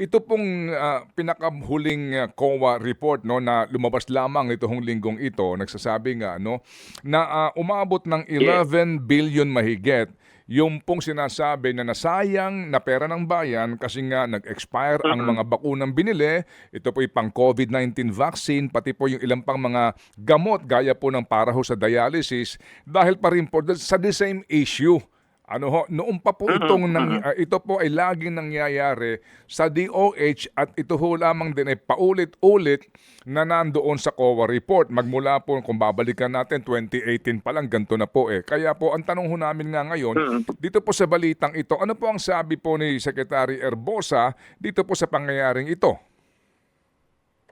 ito pong ah, pinakahuling ah, COA report no na lumabas lamang itong linggong ito nagsasabi nga no na ah, umabot ng 11 billion mahigit yung pong sinasabi na nasayang na pera ng bayan kasi nga nag-expire ang mga bakunang binili. Ito po yung pang COVID-19 vaccine, pati po yung ilang pang mga gamot gaya po ng para ho sa dialysis dahil pa rin po sa the same issue. Ano ho, noon pa po itong nang, ah, ito po ay laging nangyayari sa DOH at ito ho lamang din ay paulit-ulit na nandoon sa COA report. Magmula po kung babalikan natin 2018 pa lang ganito na po eh. Kaya po ang tanong ho namin nga ngayon dito po sa balitang ito, ano po ang sabi po ni Secretary Erbosa dito po sa pangyayaring ito?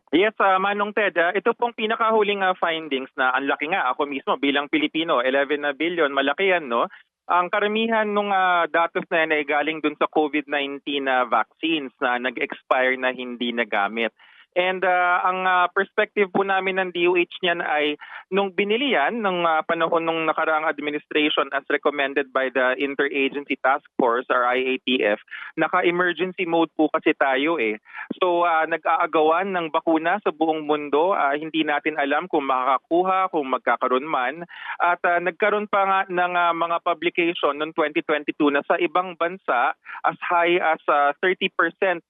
Yes, ah, Manong Ted, ah, ito pong pinakahuling ah, findings na ang laki nga ako mismo bilang Pilipino, 11 na billion, malaki yan, no? Ang karamihan ng datos na yan ay galing dun sa COVID-19 na vaccines na nag-expire na hindi nagamit. And ah, ang ah, perspective po namin ng DOH niyan ay nung binili yan nung ah, panahon ng nakaraang administration as recommended by the Interagency Task Force or IATF, naka-emergency mode po kasi tayo eh. So ah, nag-aagawan ng bakuna sa buong mundo, Ah, hindi natin alam kung makakakuha, kung magkakaroon man. At ah, nagkaroon pa nga ng ah, mga publication noong 2022 na sa ibang bansa as high as ah, 30%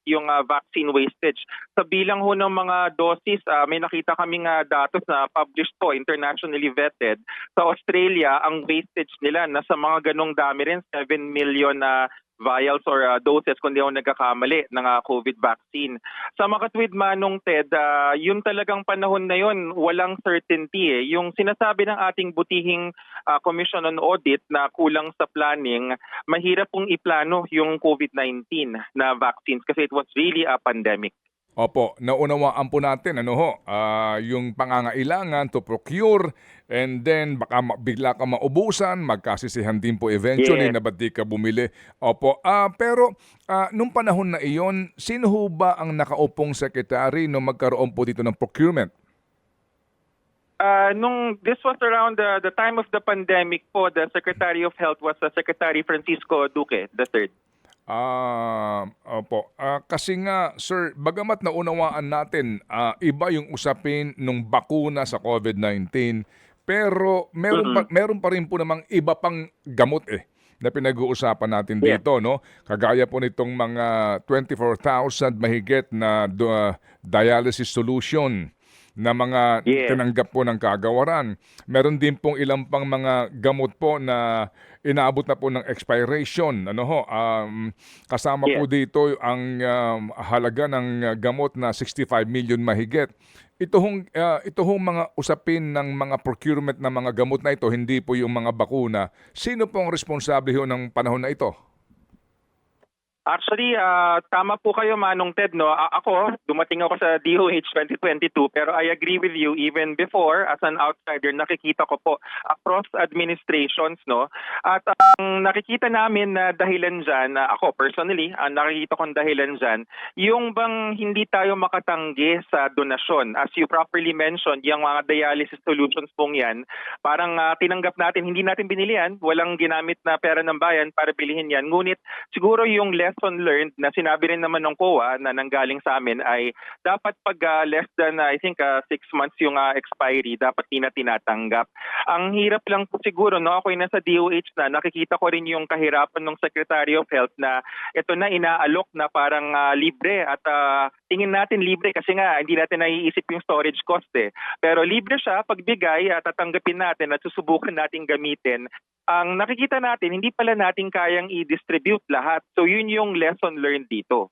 yung ah, vaccine wastage. Sa bilang ho ng mga dosis, ah, may nakita kaming ah, datos na published po, internationally vetted. Sa Australia, ang wastage nila nasa mga ganong dami rin, 7 million na vials or ah, doses kung di ako nagkakamali ng ah, COVID vaccine. Sa makatwid manong TED, ah, yung talagang panahon na yun, walang certainty eh. Yung sinasabi ng ating butihing ah, Commission on Audit na kulang sa planning, mahirap pong iplano yung COVID-19 na vaccines kasi it was really a pandemic. Opo, naunawaan po natin ano ho, ah, yung pangangailangan to procure and then baka bigla ka maubusan, magkasisihan din po eventually Yes. na ba't di ka bumili. Opo, ah, pero ah, nung panahon na iyon, sino ho ba ang nakaupong secretary nung magkaroon po dito ng procurement? Uh, nung this was around the, the time of the pandemic po, the Secretary of Health was uh, Secretary Francisco Duque III. Ah, opo. Ah, kasi nga, sir, bagamat naunawaan natin, ah, iba yung usapin nung bakuna sa COVID-19, pero meron pa, meron pa rin po namang iba pang gamot eh na pinag-uusapan natin Yeah. dito, no? Kagaya po nitong mga 24,000 mahigit na dialysis solution na mga Yeah. tinanggap po ng kagawaran. Meron din pong ilang pang mga gamot po na inaabot na po ng expiration. Ano ho, um, kasama po Yeah. dito ang um, halaga ng gamot na 65 million mahigit. Ito hong, uh, ito hong mga usapin ng mga procurement ng mga gamot na ito, hindi po yung mga bakuna. Sino pong responsable ho ng panahon na ito? Actually, ah, tama po kayo Manong Ted. No? A- ako, dumating ako sa DOH 2022 pero I agree with you even before as an outsider nakikita ko po across administrations no at ang nakikita namin na dahilan dyan, na ako personally, ang nakikita kong dahilan dyan, yung bang hindi tayo makatanggi sa donasyon. As you properly mentioned, yung mga dialysis solutions pong yan, parang ah, tinanggap natin, hindi natin binili yan, walang ginamit na pera ng bayan para bilihin yan. Ngunit siguro yung lesson learned na sinabi rin naman ng COA na nanggaling sa amin ay dapat pag ah, less than ah, I think ah, six months yung ah, expiry, dapat di na tinatanggap. Ang hirap lang po siguro, no, ako yung nasa DOH na, nakikita ko rin yung kahirapan ng Secretary of Health na ito na inaalok na parang ah, libre at ah, tingin natin libre kasi nga hindi natin naiisip yung storage cost eh. Pero libre siya, pagbigay at tatanggapin natin at susubukan natin gamitin ang nakikita natin, hindi pala natin kayang i-distribute lahat. So yun yung lesson learned dito.